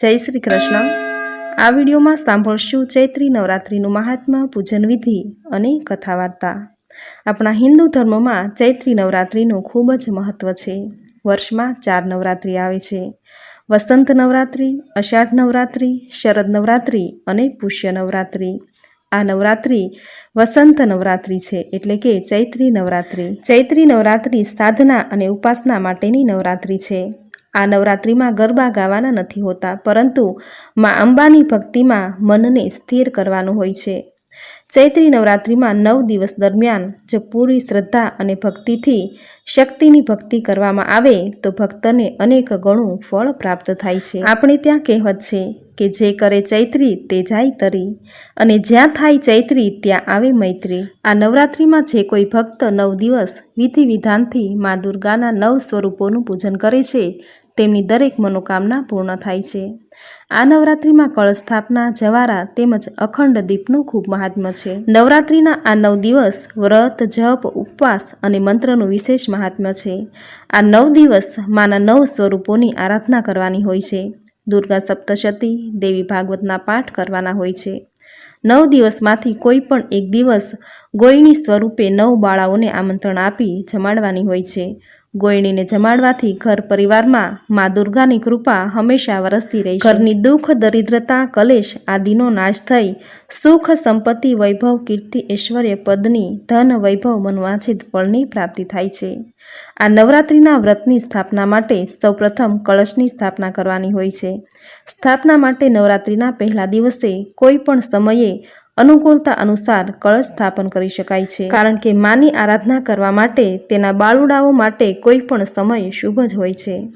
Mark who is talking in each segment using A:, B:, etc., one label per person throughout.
A: જય શ્રી કૃષ્ણ. આ વિડીયોમાં સાંભળશું ચૈત્રી નવરાત્રિનું મહાત્મા, પૂજન વિધિ અને કથા વાર્તા આપણા હિન્દુ ધર્મમાં ચૈત્રી નવરાત્રિનું ખૂબ જ મહત્ત્વ છે. વર્ષમાં ચાર નવરાત્રિ આવે છે. વસંત નવરાત્રિ, અષાઢ નવરાત્રિ, શરદ નવરાત્રિ અને પુષ્ય નવરાત્રિ. આ નવરાત્રિ વસંત નવરાત્રિ છે એટલે કે ચૈત્રી નવરાત્રિ. ચૈત્રી નવરાત્રિ સાધના અને ઉપાસના માટેની નવરાત્રિ છે. આ નવરાત્રિમાં ગરબા ગાવાના નથી હોતા, પરંતુ મા અંબાની ભક્તિમાં મનને સ્થિર કરવાનું હોય છે. ચૈત્રી નવરાત્રિમાં નવ દિવસ દરમિયાન જો પૂરી શ્રદ્ધા અને ભક્તિથી શક્તિની ભક્તિ કરવામાં આવે, તો ભક્તને અનેક ગણું ફળ પ્રાપ્ત થાય છે. આપણે ત્યાં કહેવત છે કે જે કરે ચૈત્રી તે જાય તરી, અને જ્યાં થાય ચૈત્રી ત્યાં આવે મૈત્રી. આ નવરાત્રિમાં જે કોઈ ભક્ત નવ દિવસ વિધિ વિધાનથી મા દુર્ગાના નવ સ્વરૂપોનું પૂજન કરે છે, તેમની દરેક મનોકામના પૂર્ણ થાય છે. આ નવરાત્રિમાં કળશ સ્થાપના જવારા તેમજ અખંડ દીપનું ખૂબ મહાત્મ્ય છે. નવરાત્રિના આ નવ દિવસ વ્રત, જપ, ઉપવાસ અને મંત્રનું વિશેષ મહાત્મ્ય છે. આ નવ દિવસ માના નવ સ્વરૂપોની આરાધના કરવાની હોય છે. દુર્ગા સપ્તશતી, દેવી ભાગવતના પાઠ કરવાના હોય છે. નવ દિવસમાંથી કોઈ પણ એક દિવસ ગોયણી સ્વરૂપે નવ બાળાઓને આમંત્રણ આપી જમાડવાની હોય છે. ગોયણીને જમાડવાથી ઘર પરિવારમાં મા દુર્ગાની કૃપા હંમેશા વરસતી રહી ઘરની દુઃખ, દરિદ્રતા, કલેશ આદિનો નાશ થઈ સુખ, સંપત્તિ, વૈભવ, કીર્તિ, ઐશ્વર્ય પદની ધન, વૈભવ મનવાંછિત ફળની પ્રાપ્તિ થાય છે. આ નવરાત્રિના વ્રતની સ્થાપના માટે સૌપ્રથમ કળશની સ્થાપના કરવાની હોય છે. સ્થાપના માટે નવરાત્રિના પહેલા દિવસે કોઈ પણ સમયે અનુકૂળતા અનુસાર કળશ સ્થાપન કરી શકાય છે. કારણ કે માની આરાધના કરવા માટે તેના બાળુડાઓ માટે કોઈ પણ સમય શુભ જ હોય છે.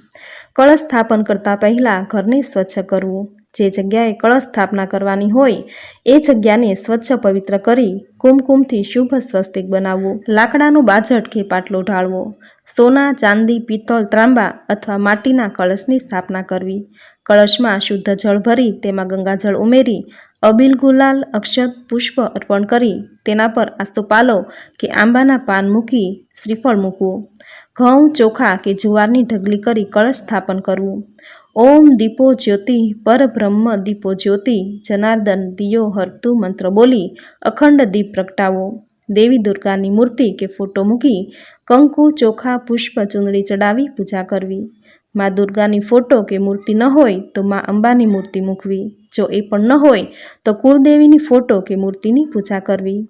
A: કળશ સ્થાપન કરતા પહેલાં ઘરને સ્વચ્છ કરવું. જે જગ્યાએ કળશ સ્થાપના કરવાની હોય, એ જગ્યાને સ્વચ્છ પવિત્ર કરી કુમકુમથી શુભ સ્વસ્તિક બનાવવું. લાકડાનું બાજટ કે પાટલો ઢાળવો. સોના, ચાંદી પિત્તળ ત્રાંબા અથવા માટીના કળશની સ્થાપના કરવી. કળશમાં શુદ્ધ જળ ભરી, તેમાં ગંગાજળ ઉમેરી, અબિલ ગુલાલ, અક્ષત, પુષ્પ અર્પણ કરી, તેના પર આસ્તોપાલો કે આંબાના પાન મૂકી શ્રીફળ મૂકવું. ઘઉં, ચોખા કે જુવારની ઢગલી કરી કળશ સ્થાપન કરવું. ઓમ દીપો જ્યોતિ, પરબ્રહ્મ દીપો જ્યોતિ, જનાર્દન દિયો હરતું મંત્ર બોલી, અખંડ દીપ પ્રગટાવો. દેવી દુર્ગાની મૂર્તિ કે ફોટો મૂકી, કંકુ, ચોખા, પુષ્પ, ચૂંદડી ચડાવી પૂજા કરવી. મા દુર્ગાની ફોટો કે મૂર્તિ ન હોય તો મા અંબાની મૂર્તિ મૂકવી. જો એ પણ ન હોય તો કુળદેવીની ફોટો કે મૂર્તિની પૂજા કરવી.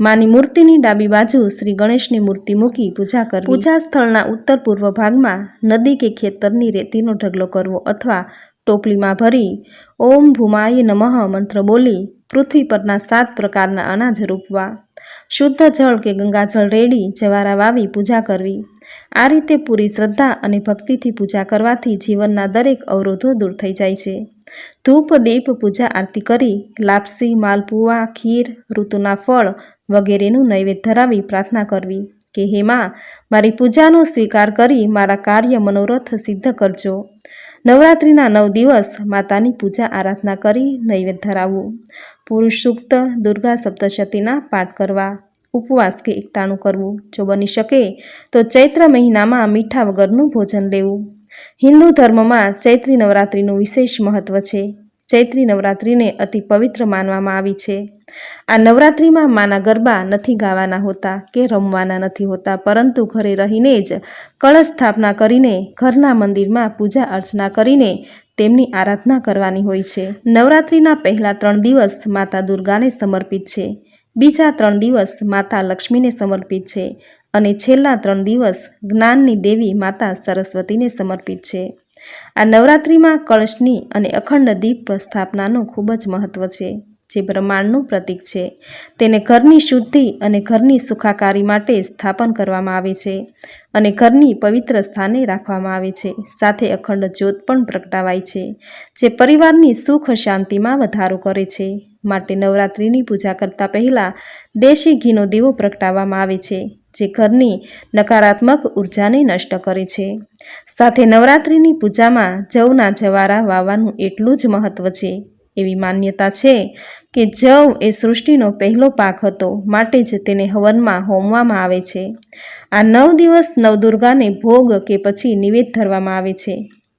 A: માની મૂર્તિની ડાબી બાજુ શ્રી ગણેશની મૂર્તિ મૂકી પૂજા કરવી. પૂજા સ્થળના ઉત્તર પૂર્વ ભાગમાં નદી કે ખેતરની રેતીનો ઢગલો કરવો અથવા ટોપલીમાં ભરી ઓમ ભૂમાય નમઃ મંત્ર બોલી પૃથ્વી પરના સાત પ્રકારના અનાજ રોપવા. શુદ્ધ જળ કે ગંગાજળ રેડી જવારા વાવી પૂજા કરવી. આ રીતે પૂરી શ્રદ્ધા અને ભક્તિથી પૂજા કરવાથી જીવનના દરેક અવરોધો દૂર થઈ જાય છે. ધૂપ, દીપ, પૂજા, આરતી કરી, લાપસી માલપુઆ ખીર, ઋતુના ફળ વગેરેનું નૈવેદ્ય ધરાવી પ્રાર્થના કરવી કે, હે મારી પૂજાનો સ્વીકાર કરી મારા કાર્ય મનોરથ સિદ્ધ કરજો. નવરાત્રિના નવ દિવસ માતાની પૂજા આરાધના કરી નૈવેદ્ય ધરાવવું પુરુષ સૂક્ત દુર્ગા સપ્તશતીના પાઠ કરવા, ઉપવાસ કે એકટાણું કરવું. જો બની શકે તો ચૈત્ર મહિનામાં મીઠા વગરનું ભોજન લેવું. હિન્દુ ધર્મમાં ચૈત્રી નવરાત્રિનું વિશેષ મહત્વ છે. ચૈત્રી નવરાત્રિને અતિ પવિત્ર માનવામાં આવી છે. આ નવરાત્રિમાં માના ગરબા નથી ગાવાના હોતા કે રમવાના નથી હોતા, પરંતુ ઘરે રહીને જ કળશ સ્થાપના કરીને, ઘરના મંદિરમાં પૂજા અર્ચના કરીને તેમની આરાધના કરવાની હોય છે. નવરાત્રિના પહેલા ત્રણ દિવસ માતા દુર્ગાને સમર્પિત છે. બીજા ત્રણ દિવસ માતા લક્ષ્મીને સમર્પિત છે. અને છેલ્લા ત્રણ દિવસ જ્ઞાનની દેવી માતા સરસ્વતીને સમર્પિત છે. આ નવરાત્રિમાં કળશની અને અખંડ દીપ સ્થાપનાનું ખૂબ જ મહત્ત્વ છે, જે બ્રહ્માંડનું પ્રતીક છે. તેને ઘરની શુદ્ધિ અને ઘરની સુખાકારી માટે સ્થાપન કરવામાં આવે છે અને ઘરની પવિત્ર સ્થાને રાખવામાં આવે છે. સાથે અખંડ જ્યોત પણ પ્રગટાવાય છે, જે પરિવારની સુખ શાંતિમાં વધારો કરે છે. માટે નવરાત્રિની પૂજા કરતાં પહેલાં દેશી ઘીનો દીવો પ્રગટાવવામાં આવે છે. જે ઘરની નકારાત્મક ઉર્જાને નષ્ટ કરે છે. સાથે નવરાત્રિની પૂજામાં જવના જવારા વાવવાનું એટલું જ મહત્ત્વ છે. એવી માન્યતા છે કે જવ એ સૃષ્ટિનો પહેલો પાક હતો, માટે જ તેને હવનમાં હોમવામાં આવે છે. આ નવ દિવસ નવદુર્ગાને ભોગ કે પછી નિવેદ ધરવામાં આવે છે.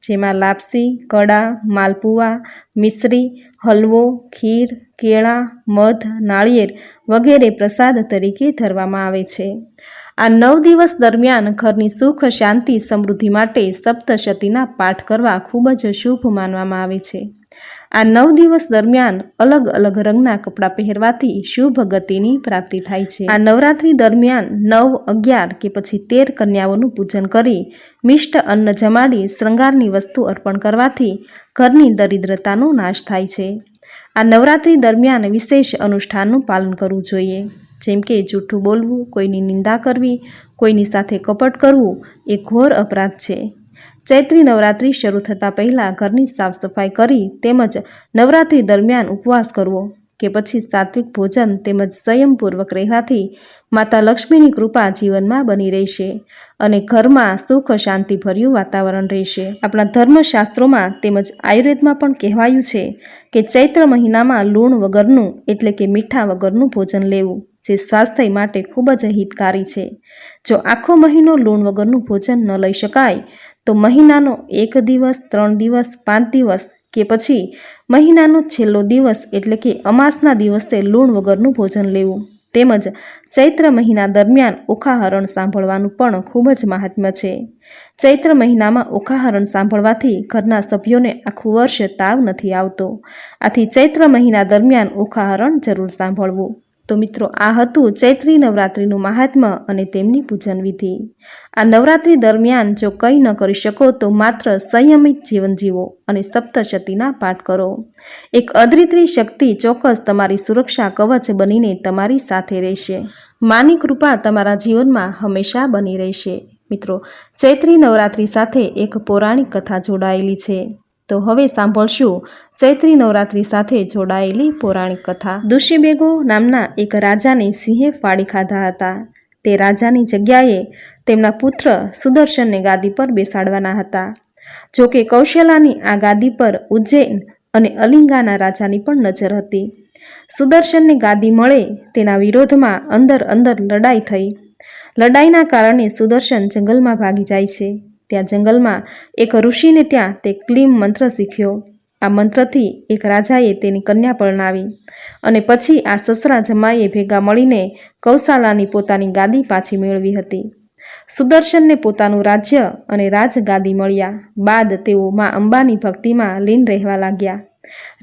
A: જેમાં લાપસી, કડા, માલપુઆ, મિશ્રી, હલવો, ખીર, કેળા, મધ, નાળિયેર વગેરે પ્રસાદ તરીકે ધરવામાં આવે છે. આ નવ દિવસ દરમિયાન ઘરની સુખ, શાંતિ, સમૃદ્ધિ માટે સપ્તશતીના પાઠ કરવા ખૂબ જ શુભ માનવામાં આવે છે. આ નવ દિવસ દરમિયાન અલગ અલગ રંગના કપડાં પહેરવાથી શુભ ગતિની પ્રાપ્તિ થાય છે. આ નવરાત્રી દરમિયાન નવ અગિયાર કે પછી તેર કન્યાઓનું પૂજન કરી મિષ્ટ અન્ન જમાડી શૃંગારની વસ્તુ અર્પણ કરવાથી ઘરની દરિદ્રતાનો નાશ થાય છે. આ નવરાત્રી દરમિયાન વિશેષ અનુષ્ઠાનનું પાલન કરવું જોઈએ. જેમ કે જૂઠું બોલવું, કોઈની નિંદા કરવી, કોઈની સાથે કપટ કરવું એ ઘોર અપરાધ છે. ચૈત્રી નવરાત્રિ શરૂ થતાં પહેલાં ઘરની સાફ સફાઈ કરી તેમજ નવરાત્રિ દરમિયાન ઉપવાસ કરવો કે પછી સાત્વિક ભોજન તેમજ સંયમપૂર્વક રહેવાથી માતા લક્ષ્મીની કૃપા જીવનમાં બની રહેશે અને ઘરમાં સુખ શાંતિભર્યું વાતાવરણ રહેશે. આપણા ધર્મશાસ્ત્રોમાં તેમજ આયુર્વેદમાં પણ કહેવાયું છે કે ચૈત્ર મહિનામાં લૂણ વગરનું એટલે કે મીઠા વગરનું ભોજન લેવું જે સ્વાસ્થ્ય માટે ખૂબ જ હિતકારી છે. જો આખો મહિનો લૂણ વગરનું ભોજન ન લઈ શકાય તો મહિનાનો એક દિવસ, ત્રણ દિવસ, પાંચ દિવસ કે પછી મહિનાનો છેલ્લો દિવસ એટલે કે અમાસના દિવસે લૂણ વગરનું ભોજન લેવું. તેમજ ચૈત્ર મહિના દરમિયાન ઓખાહરણ સાંભળવાનું પણ ખૂબ જ મહાત્મ્ય છે. ચૈત્ર મહિનામાં ઓખાહરણ સાંભળવાથી ઘરના સભ્યોને આખું વર્ષ તાવ નથી આવતો. આથી ચૈત્ર મહિના દરમિયાન ઓખાહરણ જરૂર સાંભળવું. તો મિત્રો, આ હતું ચૈત્રી નવરાત્રિનું મહાત્મ્ય અને તેમની પૂજન વિધિ. આ નવરાત્રિ દરમિયાન જો કંઈ ન કરી શકો, તો માત્ર સંયમિત જીવન જીવો અને સપ્તશતીના પાઠ કરો. એક અદ્રિત્રી શક્તિ ચોક્કસ તમારી સુરક્ષા કવચ બનીને તમારી સાથે રહેશે. માની કૃપા તમારા જીવનમાં હંમેશા બની રહેશે. મિત્રો, ચૈત્રી નવરાત્રિ સાથે એક પૌરાણિક કથા જોડાયેલી છે. તો હવે સાંભળશું ચૈત્રી નવરાત્રિ સાથે જોડાયેલી પૌરાણિક કથા. દુષ્યબેગો નામના એક રાજાને સિંહે ફાડી ખાધા હતા. તે રાજાની જગ્યાએ તેમના પુત્ર સુદર્શનને ગાદી પર બેસાડવાના હતા. જો કે કૌશલાની આ ગાદી પર ઉજ્જૈન અને અલિંગાના રાજાની પણ નજર હતી. સુદર્શનને ગાદી મળે તેના વિરોધમાં અંદર અંદર લડાઈ થઈ. લડાઈના કારણે સુદર્શન જંગલમાં ભાગી જાય છે. ત્યાં જંગલમાં એક ઋષિને ત્યાં તે ક્લીમ મંત્ર શીખ્યો. આ મંત્રથી એક રાજાએ તેની કન્યા પરણાવી અને પછી આ સસરા જમાઈએ ભેગા મળીને કૌશાલાની પોતાની ગાદી પાછી મેળવી હતી. સુદર્શનને પોતાનું રાજ્ય અને રાજગાદી મળ્યા. બાદ તેઓ મા અંબાની ભક્તિમાં લીન રહેવા લાગ્યા.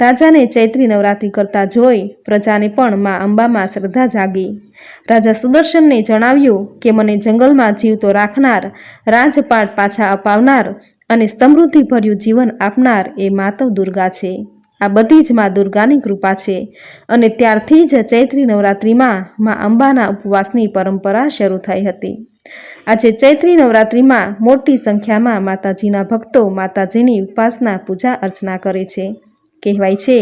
A: રાજાને ચૈત્રી નવરાત્રિ કરતા જોઈ પ્રજાને પણ મા અંબામાં શ્રદ્ધા જાગી. રાજા સુદર્શનને જણાવ્યું કે, મને જંગલમાં જીવતો રાખનાર, રાજપાટ પાછા અપાવનાર અને સમૃદ્ધિભર્યું જીવન આપનાર એ માતવ દુર્ગા છે. આ બધી જ મા દુર્ગાની કૃપા છે. અને ત્યારથી જ ચૈત્રી નવરાત્રિમાં મા અંબાના ઉપવાસની પરંપરા શરૂ થઈ હતી. આજે ચૈત્રી નવરાત્રિમાં મોટી સંખ્યામાં માતાજીના ભક્તો માતાજીની ઉપાસના પૂજા અર્ચના કરે છે. કહેવાય છે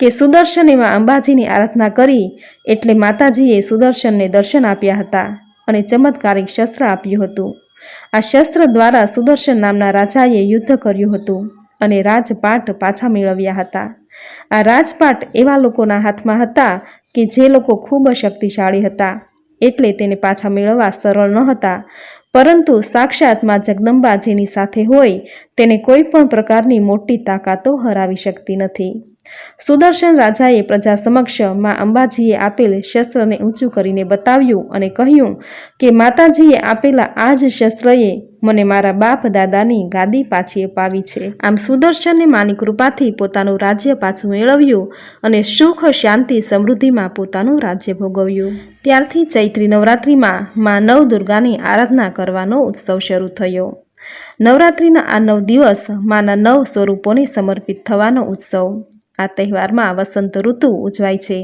A: કે સુદર્શન એવા અંબાજીની આરાધના કરી એટલે માતાજીએ સુદર્શનને દર્શન આપ્યા હતા અને ચમત્કારિક શસ્ત્ર આપ્યું હતું. આ શસ્ત્ર દ્વારા સુદર્શન નામના રાજાએ યુદ્ધ કર્યું હતું અને રાજપાટ પાછા મેળવ્યા હતા. આ રાજપાટ એવા લોકોના હાથમાં હતા કે જે લોકો ખૂબ શક્તિશાળી હતા. એટલે તેને પાછા મેળવવા સરળ ન હતા પરંતુ સાક્ષાતમાં જગદંબા જેની સાથે હોય, તેને કોઈ પણ પ્રકારની મોટી તાકાતો હરાવી શકતી નથી. સુદર્શન રાજાએ પ્રજા સમક્ષ મા અંબાજીએ આપેલ શસ્ત્રને ઊંચું કરીને બતાવ્યું અને કહ્યું કે, માતાજીએ આપેલા આ જ શસ્ત્રએ મને મારા બાપ દાદાની ગાદી પાછી અપાવી છે. આમ સુદર્શને માની કૃપાથી પોતાનું રાજ્ય પાછું મેળવ્યું અને સુખ, શાંતિ, સમૃદ્ધિમાં પોતાનું રાજ્ય ભોગવ્યું. ત્યારથી ચૈત્રી નવરાત્રિમાં મા નવ દુર્ગાની આરાધના કરવાનો ઉત્સવ શરૂ થયો. નવરાત્રિના આ નવ દિવસ માના નવ સ્વરૂપોને સમર્પિત થવાનો ઉત્સવ. આ તહેવારમાં વસંત ઋતુ ઉજવાય છે.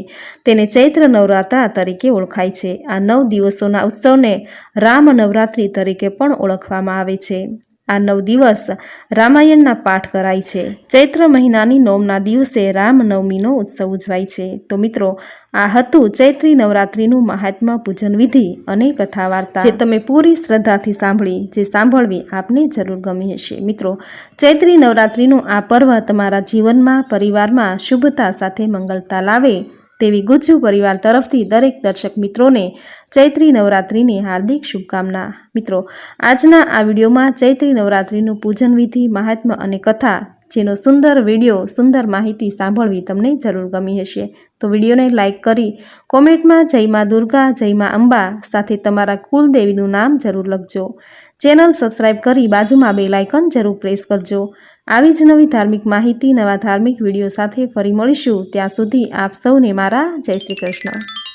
A: તેને ચૈત્ર નવરાત્રા તરીકે ઓળખાય છે. આ નવ દિવસોના ઉત્સવને રામ નવરાત્રિ તરીકે પણ ઓળખવામાં આવે છે. આ નવ દિવસ રામાયણના પાઠ કરાય છે. ચૈત્ર મહિનાની નોમના દિવસે રામનવમીનો ઉત્સવ ઉજવાય છે. તો મિત્રો, આ હતું ચૈત્રી નવરાત્રિનું મહાત્મા પૂજન વિધિ અને કથા વાર્તા જે તમે પૂરી શ્રદ્ધાથી સાંભળી, જે સાંભળવી આપને જરૂર ગમી હશે. મિત્રો, ચૈત્રી નવરાત્રિનું આ પર્વ તમારા જીવનમાં, પરિવારમાં શુભતા સાથે મંગલતા લાવે તેવી ગુજ્જુ પરિવાર તરફથી દરેક દર્શક મિત્રોને ચૈત્રી નવરાત્રિની હાર્દિક શુભકામના. મિત્રો, આજના આ વિડીયોમાં ચૈત્રી નવરાત્રિનું પૂજન વિધિ, મહાત્મ્ય અને કથા જેનો સુંદર વીડિયો, સુંદર માહિતી સાંભળવી તમને જરૂર ગમી હશે. તો વિડીયોને લાઇક કરી કોમેન્ટમાં જય માં દુર્ગા, જય માં અંબા સાથે તમારા કુલદેવીનું નામ જરૂર લખજો. ચેનલ સબસ્ક્રાઇબ કરી બાજુમાં બે લાઇકન જરૂર પ્રેસ કરજો. આવી જ નવી ધાર્મિક માહિતી, નવા ધાર્મિક વીડિયો સાથે ફરી મળીશું. ત્યાં સુધી આપ સૌને મારા જય શ્રી કૃષ્ણ.